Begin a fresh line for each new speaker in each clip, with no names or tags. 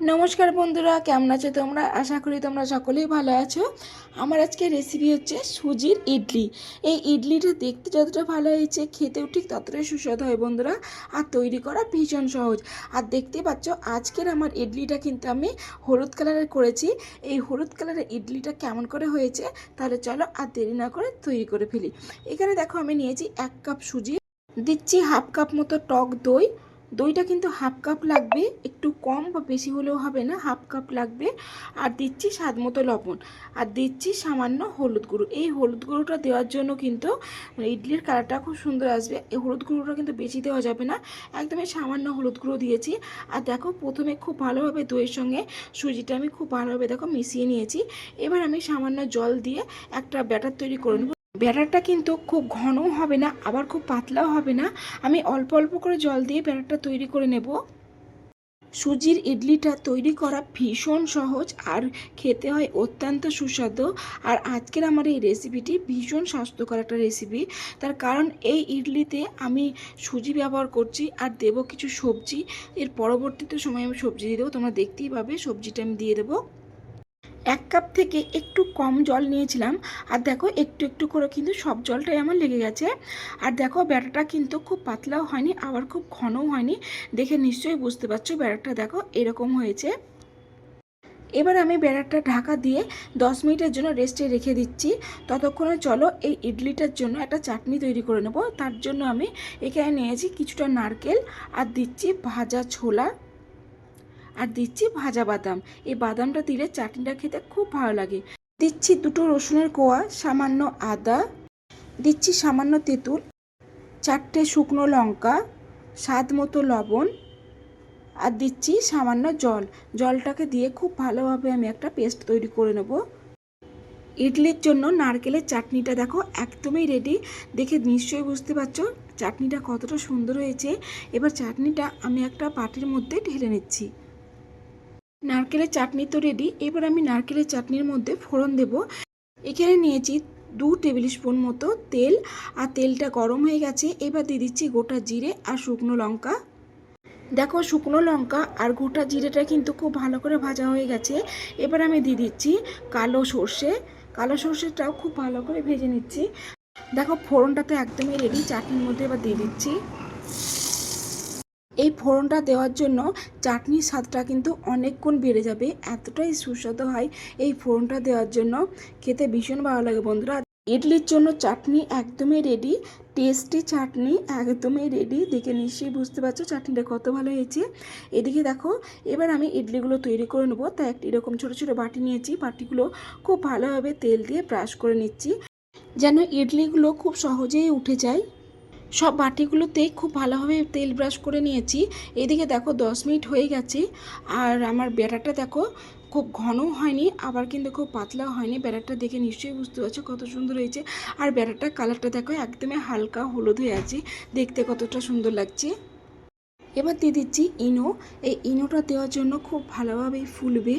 নমস্কার বন্ধুরা, কেমন আছো তোমরা? আশা করি তোমরা সকলেই ভালো আছো। আমার আজকে রেসিপি হচ্ছে সুজির ইডলি। এই ইডলিটা দেখতে যতটা ভালো হয়েছে, খেতেও ঠিক ততটাই সুস্বাদু হয় বন্ধুরা। আর তৈরি করা ভীষণ সহজ। আর দেখতে পাচ্ছ, আজকের আমার ইডলিটা কিন্তু আমি হলুদ কালারের করেছি। এই হলুদ কালারের ইডলিটা কেমন করে হয়েছে, তাহলে চলো আর দেরি না করে তৈরি করে ফেলি। এখানে দেখো, আমি নিয়েছি এক কাপ সুজি, দিচ্ছি হাফ কাপ মতো টক দই দইটা কিন্তু হাফ কাপ লাগবে, একটু কম বা বেশি হলেও হবে না, হাফ কাপ লাগবে। আর দিচ্ছি স্বাদ মতো লবণ। আর দিচ্ছি সামান্য হলুদ গুঁড়ো। এই হলুদ গুঁড়োটা দেওয়ার জন্য কিন্তু ইডলির কালারটা খুব সুন্দর আসবে। এই হলুদ গুঁড়োটা কিন্তু বেশি দেওয়া যাবে না। একদমই সামান্য হলুদ গুঁড়ো দিয়েছি। আর দেখো, প্রথমে খুব ভালোভাবে দইয়ের সঙ্গে সুজিটা আমি খুব ভালোভাবে দেখো মিশিয়ে নিয়েছি। এবার আমি সামান্য জল দিয়ে একটা ব্যাটার তৈরি করে নেব। ব্যাটারটা কিন্তু খুব ঘনও হবে না, আবার খুব পাতলাও হবে না। আমি অল্প অল্প করে জল দিয়ে ব্যাটারটা তৈরি করে নেব। সুজির ইডলিটা তৈরি করা ভীষণ সহজ আর খেতে হয় অত্যন্ত সুস্বাদু। আর আজকের আমার এই রেসিপিটি ভীষণ স্বাস্থ্যকর একটা রেসিপি। তার কারণ এই ইডলিতে আমি সুজি ব্যবহার করছি আর দেব কিছু সবজি। এর পরবর্তীতে সময় আমি সবজি দিয়ে দেবো, তোমরা দেখতেই পাবে সবজিটা আমি দিয়ে দেবো। এক কাপ থেকে একটু কম জল নিয়েছিলাম। আর দেখো, একটু একটু করে কিন্তু সব জলটাই আমার লেগে গেছে। আর দেখো ব্যাটারটা কিন্তু খুব পাতলাও হয়নি, আবার খুব ঘনও হয়নি। দেখে নিশ্চয়ই বুঝতে পারছ, ব্যাটারটা দেখো এরকম হয়েছে। এবার আমি ব্যাটারটা ঢাকা দিয়ে দশ মিনিটের জন্য রেস্টে রেখে দিচ্ছি। ততক্ষণে চলো এই ইডলিটার জন্য একটা চাটনি তৈরি করে নেব। তার জন্য আমি এখানে নিয়েছি কিছুটা নারকেল আর দিচ্ছি ভাজা ছোলা। আর দিচ্ছি ভাজা বাদাম। এই বাদামটা দিলে চাটনিটা খেতে খুব ভালো লাগে। দিচ্ছি দুটো রসুনের কোয়া, সামান্য আদা। দিচ্ছি সামান্য তেঁতুল, চারটে শুকনো লঙ্কা, স্বাদ মতো লবণ আর দিচ্ছি সামান্য জল। জলটাকে দিয়ে খুব ভালোভাবে আমি একটা পেস্ট তৈরি করে নেব। ইডলির জন্য নারকেলের চাটনিটা দেখো একদমই রেডি দেখে নিশ্চয়ই বুঝতে পারছ চাটনিটা কতটা সুন্দর হয়েছে। এবার চাটনিটা আমি একটা পাটির মধ্যে ঢেলে নিচ্ছি। নারকেলের চাটনি তো রেডি এবার আমি নারকেলের চাটনির মধ্যে ফোড়ন দেব। এখানে নিয়েছি দু টেবিল স্পুন মতো তেল, আর তেলটা গরম হয়ে গেছে, এবার দিয়ে দিচ্ছি গোটা জিরে আর শুকনো লঙ্কা। দেখো শুকনো লঙ্কা আর গোটা জিরেটা কিন্তু খুব ভালো করে ভাজা হয়ে গেছে। এবার আমি দিয়ে দিচ্ছি কালো সর্ষে, কালো সর্ষেটাও খুব ভালো করে ভেজে নিচ্ছি। দেখো ফোড়নটা তো একদমই রেডি চাটনির মধ্যে এবার দিয়ে দিচ্ছি। এই ফোড়নটা দেওয়ার জন্য চাটনির স্বাদটা কিন্তু অনেক গুণ বেড়ে যাবে। এতটাই সুস্বাদু হয় এই ফোড়নটা দেওয়ার জন্য। খেতে ভীষণ ভালো লাগে বন্ধুরা। ইডলির জন্য চাটনি একদমই রেডি টেস্টি চাটনি একদমই রেডি দেখে নিশ্চয়ই বুঝতে পারছ চাটনিটা কত ভালো হয়েছে। এদিকে দেখো, এবার আমি ইডলিগুলো তৈরি করে নেব। তাই একটি এরকম ছোটো ছোটো বাটি নিয়েছি। বাটিগুলো খুব ভালোভাবে তেল দিয়ে ব্রাশ করে নিচ্ছি। যেন ইডলিগুলো খুব সহজেই উঠে যায়। সব বাটিগুলোতেই খুব ভালোভাবে তেল ব্রাশ করে নিয়েছি। এদিকে দেখো দশ মিনিট হয়ে গেছে। আর আমার ব্যাটারটা দেখো খুব ঘনও হয়নি, আবার কিন্তু খুব পাতলাও হয়নি। ব্যাটারটা দেখে নিশ্চয়ই বুঝতে পারছ কত সুন্দর হয়েছে। আর ব্যাটারটার কালারটা দেখো একদমই হালকা হলুদ হয়ে আছে। দেখতে কতটা সুন্দর লাগছে। এবার দিয়ে দিচ্ছি ইনো। এই ইনোটা দেওয়ার জন্য খুব ভালোভাবেই ফুলবে।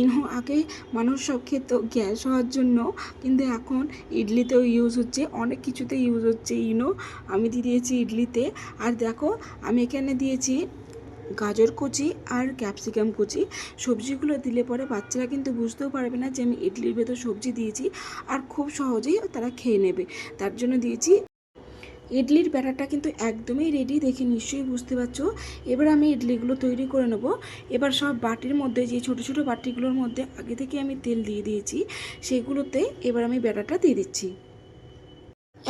ইনো আগে মানুষ সব খেত গ্যাস হওয়ার জন্য, কিন্তু এখন ইডলিতেও ইউজ হচ্ছে, অনেক কিছুতে ইউজ হচ্ছে ইনো। আমি দিয়ে দিয়েছি ইডলিতে। আর দেখো, আমি এখানে দিয়েছি গাজর কুচি আর ক্যাপসিকাম কুচি। সবজিগুলো দিলে পরে বাচ্চারা কিন্তু বুঝতেও পারবে না যে আমি ইডলির ভেতর সবজি দিয়েছি। আর খুব সহজেই তারা খেয়ে নেবে। তার জন্য দিয়েছি ইডলির ব্যাটারটা কিন্তু একদমই রেডি দেখে নিশ্চয়ই বুঝতে পারছ। এবার আমি ইডলিগুলো তৈরি করে নেব। এবার সব বাটির মধ্যে, যে ছোট ছোট বাটিগুলোর মধ্যে আগে থেকে আমি তেল দিয়ে দিয়েছি, সেগুলোতে এবার আমি ব্যাটারটা দিয়ে দিচ্ছি।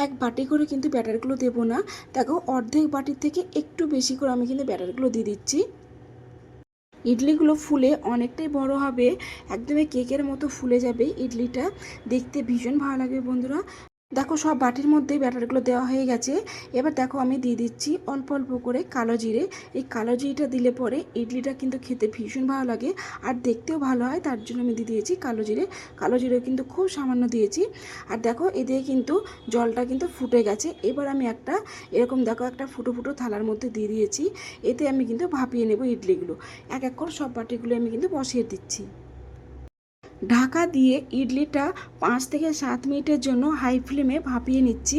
এক বাটি করে কিন্তু ব্যাটারগুলো দেবো না। দেখো, অর্ধেক বাটির থেকে একটু বেশি করে আমি কিন্তু ব্যাটারগুলো দিয়ে দিচ্ছি। ইডলিগুলো ফুলে অনেকটাই বড় হবে। একদমই কেকের মতো ফুলে যাবে ইডলিটা। দেখতে ভীষণ ভালো লাগবে বন্ধুরা। দেখো, সব বাটির মধ্যেই ব্যাটারগুলো দেওয়া হয়ে গেছে। এবার দেখো, আমি দিয়ে দিচ্ছি অল্প অল্প করে কালো জিরে। এই কালো জিরেটা দিলে পরে ইডলিটা কিন্তু খেতে ভীষণ ভালো লাগে। আর দেখতেও ভালো হয়, তার জন্য আমি দিয়ে দিয়েছি কালো জিরে। কালো জিরে কিন্তু খুব সামান্য দিয়েছি। আর দেখো এদিকে কিন্তু জলটা কিন্তু ফুটে গেছে। এবার আমি একটা, এরকম দেখো, একটা ফুটো ফুটো থালার মধ্যে দিয়ে দিয়েছি। এতে আমি কিন্তু ভাপিয়ে নেব ইডলিগুলো। এক এক করে সব বাটিগুলো আমি কিন্তু বসিয়ে দিচ্ছি। ঢাকা দিয়ে ইডলিটা পাঁচ থেকে সাত মিনিটের জন্য হাই ফ্লেমে ভাপিয়ে নিচ্ছি।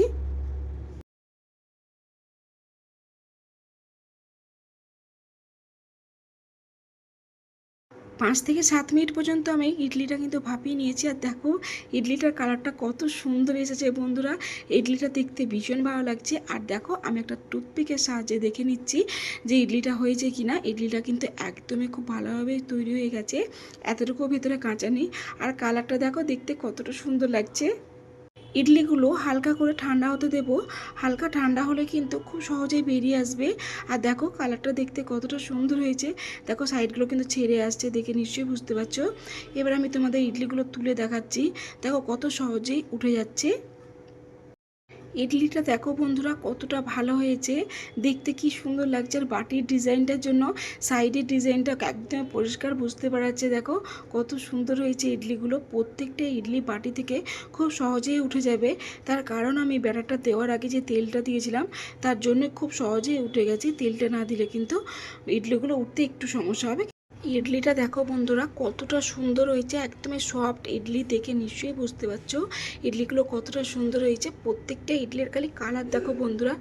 পাঁচ থেকে সাত মিনিট পর্যন্ত আমি ইডলিটা কিন্তু ভাপিয়ে নিয়েছি। আর দেখো, ইডলিটার কালারটা কত সুন্দর এসেছে বন্ধুরা। ইডলিটা দেখতে ভীষণ ভালো লাগছে। আর দেখো, আমি একটা টুথপিকের সাহায্যে দেখে নিচ্ছি যে ইডলিটা হয়েছে কি না ইডলিটা কিন্তু একদমই খুব ভালোভাবে তৈরি হয়ে গেছে। এতটুকু ভেতরে কাঁচা নেই। আর কালারটা দেখো, দেখতে কতটা সুন্দর লাগছে। ইডলিগুলো হালকা করে ঠান্ডা হতে দেব। হালকা ঠান্ডা হলে কিন্তু খুব সহজেই বেরিয়ে আসবে। আর দেখো কালারটা দেখতে কতটা সুন্দর হয়েছে। দেখো সাইডগুলো কিন্তু ছেড়ে আসছে দেখে নিশ্চয়ই বুঝতে পারছ। এবার আমি তোমাদের ইডলিগুলো তুলে দেখাচ্ছি। দেখো কত সহজেই উঠে যাচ্ছে। ইডলিটা দেখো বন্ধুরা, কতটা ভালো হয়েছে। দেখতে কি সুন্দর লাগছে। আর বাটির ডিজাইনটার জন্য, সাইডের ডিজাইনটা একদম পরিষ্কার বুঝতে পারা যাচ্ছে দেখো। কত সুন্দর হয়েছে ইডলিগুলো। প্রত্যেকটা ইডলি বাটি থেকে খুব সহজেই উঠে যাবে। তার কারণ আমি ব্যাটারটা দেওয়ার আগে যে তেলটা দিয়েছিলাম, তার জন্য খুব সহজেই উঠে গেছে। তেলটা না দিলে কিন্তু ইডলিগুলো উঠতে একটু সমস্যা হবে। ইডলিটা দেখো বন্ধুরা, কতটা সুন্দর হয়েছে, একদমই সফট ইডলি দেখে নিশ্চয়ই বুঝতে পারছ। ইডলিগুলো কতটা সুন্দর হয়েছে, প্রত্যেকটা ইডলির খালি কালার দেখো বন্ধুরা,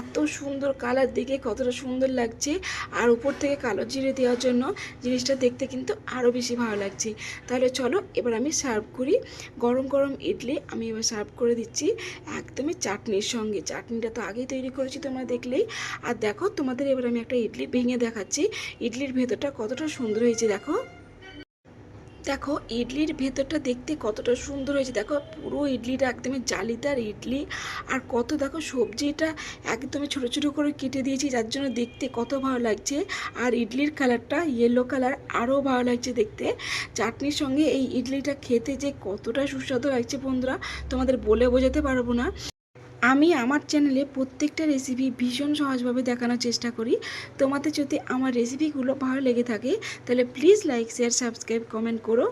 এত সুন্দর কালার দেখে কতটা সুন্দর লাগছে। আর উপর থেকে কালো জিরে দেওয়ার জন্য জিনিসটা দেখতে কিন্তু আরও বেশি ভালো লাগছে। তাহলে চলো এবার আমি সার্ভ করি। গরম গরম ইডলি আমি এবার সার্ভ করে দিচ্ছি একদমই চাটনির সঙ্গে। চাটনিটা তো আগেই তৈরি করেছি তোমরা দেখলেই। আর দেখো তোমাদের এবার আমি একটা ইডলি ভেঙে দেখাচ্ছি। ইডলির ভেতরটা কতটা সুন্দর হয়েছে, দেখো। দেখো, ইডলির ভেতরটা দেখতে কতটা সুন্দর হয়েছে, দেখো, পুরো ইডলিটা একদমই জালিদার ইডলি। আর কত, দেখো, সবজিটা একদমই ছোট ছোট করে কেটে দিয়েছি, যার জন্য দেখতে কত ভালো লাগছে। আর ইডলির কালারটা ইয়েলো কালার আরও ভালো লাগছে দেখতে। চাটনির সঙ্গে এই ইডলিটা খেতে যে কতটা সুস্বাদু লাগছে বন্ধুরা, তোমাদের বলে বোঝাতে পারব না। আমি আমার চ্যানেলে প্রত্যেকটা রেসিপি ভীষণ সহজভাবে দেখানোর চেষ্টা করি। তোমাদের যদি আমার রেসিপিগুলো ভালো লেগে থাকে, তাহলে please like share subscribe comment করো।